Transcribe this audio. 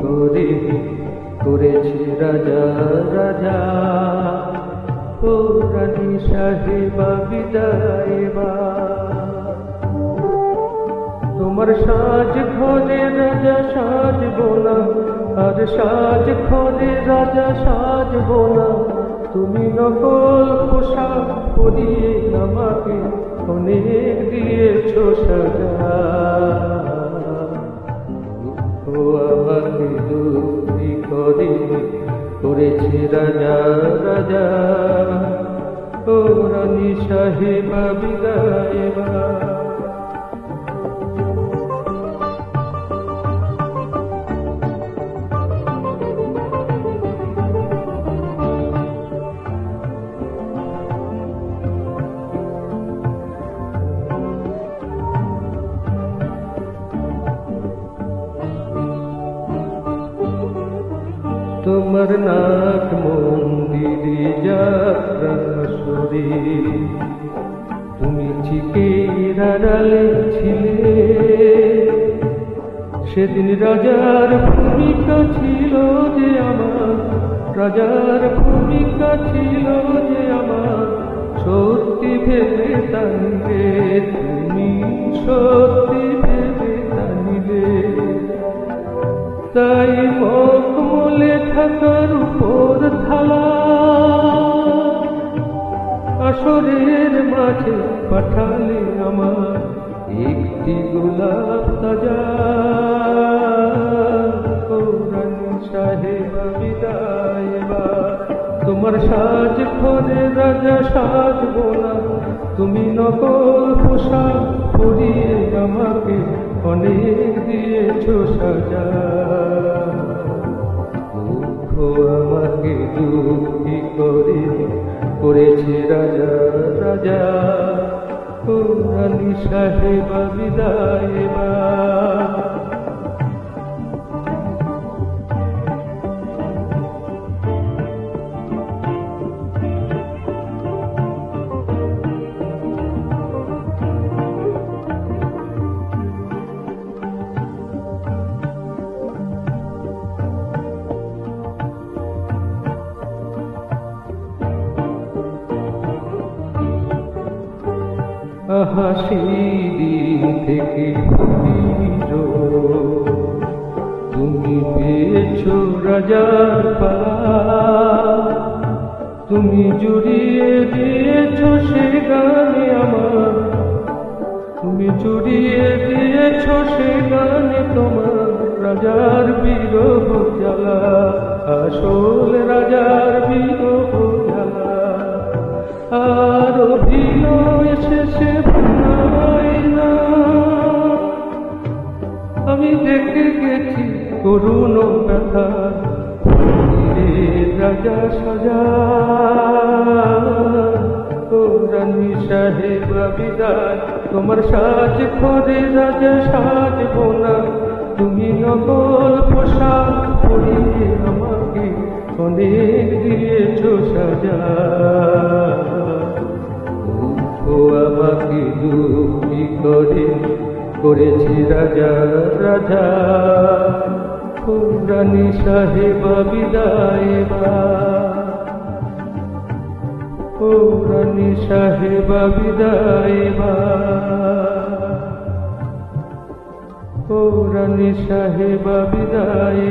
করে, করেছে রাজা রাজা। ও রানী সাহেবা, বিদায় বা। তোমার সাজ ঘরে রাজা সাজব না, আর সাজ ঘরে রাজা সাজব না। তুমি নকল পোশাক পরিয়ে আমাকে অনেক রাজা রাজা ও রানী সাহেবা বিদায় তোমার নাক মন্দিরে যাত্রা তুমি চিকের আড়ালে ছিলে। সেদিন রাজার ভূমিকা ছিল যে আমার, রাজার ভূমিকা ছিল যে আমার। সত্যি ভেবে তানিলে, তুমি সত্যি ভেবে তানিলে। তাই থাকার উপর থালা আসরের মাঝে পাঠালে আমার একটি গোলাপ তাজা। সাহেব, বিদায় তোমার সাজ ঘরে রাজা সাজবো না। তুমি নকল পোশাক পরিয়ে আমাকে অনেক দিয়েছ সাজা। করেছে রাজা রাজা ও রানী সাহেবা বিদায় এবার। আহা দিন থেকে তুমি পেয়েছ রাজার তুমি জুড়িয়ে দিয়েছ সে গানে আমার। তুমি জুড়িয়ে দিয়েছ সে গানে তোমার রাজার বিরহ জ্বালা। আসল রাজার বিরহ অভিনয় না আমি দেখে গেছি করুণ রাজা সাজা। রানী সাহেব বিদায় তোমার সাজ করে রাজা সাজব না। তুমি নকল পোশাক পরিয়ে আমাকে অনেক দিয়েছ সাজা। করেছি রাজা রাজা। ও রানী সাহেব বিদায় বা। সাহেব বিদায় বা। ও রানী সাহেব বিদায়